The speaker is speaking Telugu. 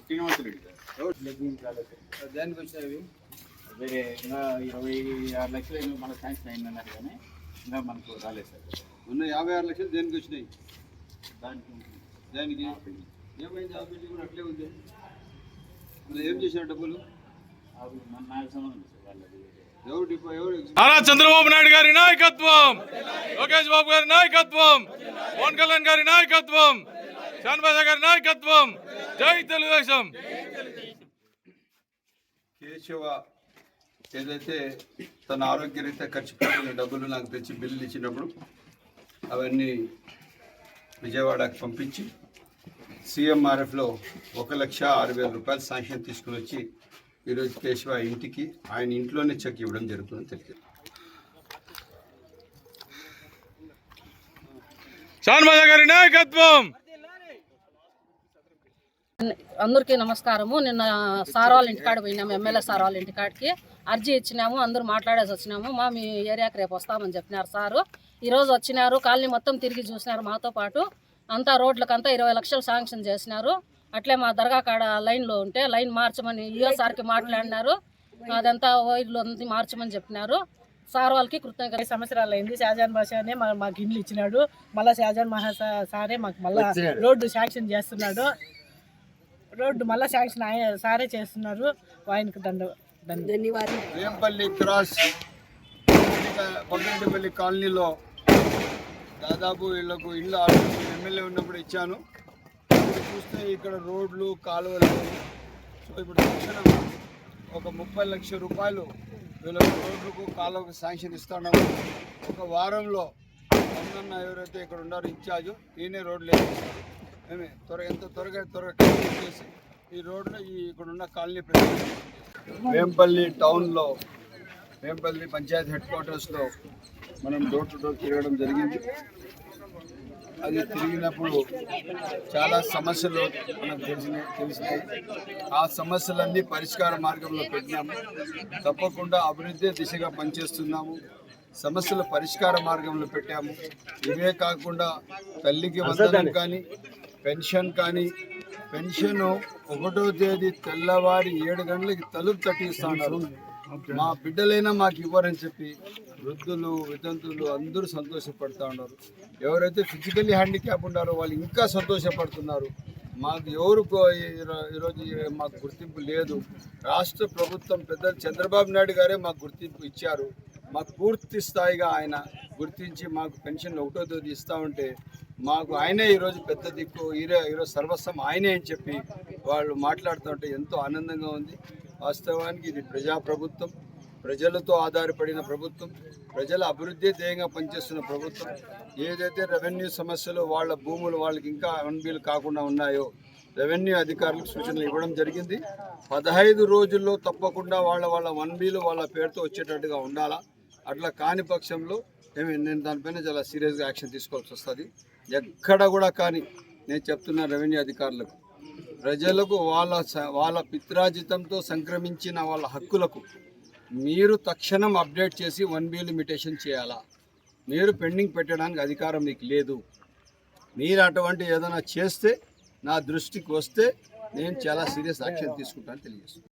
శ్రీనివాస రెడ్డి గారు దానికి వచ్చినవి వేరే ఇంకా ఇరవై ఆరు లక్షలు ఏమో మనకు శాంక్షన్ అయిందన్నారు కానీ ఇంకా మనకు రాలేదు సార్ ఉన్న యాభై ఆరు లక్షలు దేనికి వచ్చినాయి దానికి దానికి ఏమైంది ఆ బిల్డింగ్ కూడా అట్లే ఉంది మరి ఏం చేశారు డబ్బులు అవి మన నాకు సంబంధం సార్ వాళ్ళది ఎవరు డిపో ఎవరు నారా చంద్రబాబు నాయుడు గారి నాయకత్వం. లోకేష్ బాబు గారి నాయకత్వం. పవన్ కళ్యాణ్ గారి నాయకత్వం శాన్బాజా గారి నాయకత్వం. జై తెలుగుదేశం. కేశవ ఏదైతే తన ఆరోగ్యరీత్యా ఖర్చు పెట్టిన డబ్బులు నాకు తెచ్చి బిల్లు ఇచ్చినప్పుడు అవన్నీ విజయవాడకు పంపించి సిఎంఆర్ఎఫ్లో ఒక లక్ష ఆరు వేల రూపాయలు శాంక్షన్ తీసుకుని వచ్చి ఈరోజు కేశవ ఇంటికి ఆయన ఇంట్లోనే చెక్ ఇవ్వడం జరుగుతుందని తెలిసింది శాన్బాజా గారి నాయకత్వం. అందరికీ నమస్కారము. నిన్న సార్ వాళ్ళ ఇంటికాడ పోయినాము ఎమ్మెల్యే సార్ వాళ్ళ ఇంటికాడికి. అర్జీ ఇచ్చినాము అందరూ మాట్లాడేసి వచ్చినాము. మా మీ ఏరియాకి రేపు వస్తామని చెప్పినారు సారు. ఈరోజు వచ్చినారు కాలనీ మొత్తం తిరిగి చూసినారు మాతో పాటు. అంతా రోడ్లకంతా ఇరవై లక్షలు శాంక్షన్ చేసినారు. అట్లే మా దర్గా కాడ లైన్లో ఉంటే లైన్ మార్చమని ఈఓ సార్కి మాట్లాడినారు. అదంతా వైర్లు అంతా మార్చమని చెప్పినారు. సార్ వాళ్ళకి కృతజ్ఞత. సంవత్సరాలు అయింది షాజాన్ బాషానే మా- మాకు ఇండ్లు ఇచ్చినాడు. మళ్ళీ షాజాన్ మహా సారే మాకు మళ్ళా రోడ్డు శాంక్షన్ చేస్తున్నాడు. రోడ్డు మళ్ళీ శాంక్షన్ ఆయన సారే చేస్తున్నారు. ఆయనకు దండ ధన్యవాదాలు. క్రాస్ పగిరెడ్డిపల్లి కాలనీలో దాదాపు వీళ్ళకు ఇళ్ళు ఆల్రెడీ ఎమ్మెల్యే ఉన్నప్పుడు ఇచ్చాను. చూస్తే ఇక్కడ రోడ్లు కాలువలు. లేవు. సో ఇప్పుడు తక్షణం ఒక ముప్పై లక్షల రూపాయలు వీళ్ళకు రోడ్లకు కాలువకు శాంక్షన్ ఇస్తున్నాము ఒక వారంలో అన్న ఎవరైతే ఇక్కడ ఉన్నారో ఇన్ఛార్జ్ ఈయనే రోడ్లు వేసేస్తారు మేమే త్వర ఎంత త్వరగా త్వరగా కంప్లీట్ చేసి ఈ రోడ్లు ఈ ఇక్కడ ఉన్న కాలనీ ప్రజలు వేంపల్లి టౌన్లో వేంపల్లి పంచాయతీ హెడ్ క్వార్టర్స్లో మనం డోర్ టు డోర్ తిరగడం జరిగింది. అది తిరిగినప్పుడు చాలా సమస్యలు మనకు తెలిసిన తెలిసినాయి. ఆ సమస్యలన్నీ పరిష్కార మార్గంలో పెట్టినాము. తప్పకుండా అభివృద్ధి దిశగా పనిచేస్తున్నాము. సమస్యల పరిష్కార మార్గంలో పెట్టాము. ఇవే కాకుండా తల్లికి వందనం కానీ పెన్షన్ కానీ పెన్షన్ ఒకటో తేదీ తెల్లవారి ఏడు గంటలకి తలుపు తట్టిస్తున్నారు మా బిడ్డలైనా మాకు ఇవ్వరని చెప్పి వృద్ధులు వితంతులు అందరూ సంతోషపడుతూ ఉన్నారు. ఎవరైతే ఫిజికల్లీ హ్యాండిక్యాప్ ఉన్నారో వాళ్ళు ఇంకా సంతోషపడుతున్నారు. మాకు ఎవరు ఈరోజు మాకు గుర్తింపు లేదు. రాష్ట్ర ప్రభుత్వం పెద్ద చంద్రబాబు నాయుడు గారే మాకు గుర్తింపు ఇచ్చారు. మాకు పూర్తి స్థాయిగా ఆయన గుర్తించి మాకు పెన్షన్ ఒకటో తేదీ ఇస్తూ ఉంటే మాకు ఆయనే ఈరోజు పెద్ద దిక్కు ఈరో ఈరోజు సర్వస్వం ఆయనే అని చెప్పి వాళ్ళు మాట్లాడుతుంటే ఎంతో ఆనందంగా ఉంది. వాస్తవానికి ఇది ప్రజాప్రభుత్వం ప్రజలతో ఆధారపడిన ప్రభుత్వం ప్రజల అభివృద్ధి ధ్యేయంగా పనిచేస్తున్న ప్రభుత్వం. ఏదైతే రెవెన్యూ సమస్యలు వాళ్ళ భూములు వాళ్ళకి ఇంకా అన్బీలు కాకుండా ఉన్నాయో రెవెన్యూ అధికారులకు సూచనలు ఇవ్వడం జరిగింది. పదహైదు రోజుల్లో తప్పకుండా వాళ్ళ వాళ్ళ వన్ బీలు వాళ్ళ పేరుతో వచ్చేటట్టుగా ఉండాలా? అట్లా కాని పక్షంలో నేను దానిపైన చాలా సీరియస్గా యాక్షన్ తీసుకోవాల్సి వస్తుంది. ఎక్కడ కూడా కానీ నేను చెప్తున్నా రెవెన్యూ అధికారులకు ప్రజలకు వాళ్ళ స- వాళ్ళ పిత్రాజితంతో సంక్రమించిన వాళ్ళ హక్కులకు మీరు తక్షణం అప్డేట్ చేసి వన్ బి లిమిటేషన్ చేయాలా? మీరు పెండింగ్ పెట్టడానికి అధికారం మీకు లేదు. మీరు అటువంటి ఏదైనా చేస్తే నా దృష్టికి వస్తే నేను చాలా సీరియస్ యాక్షన్ తీసుకుంటాను తెలియజేస్తాను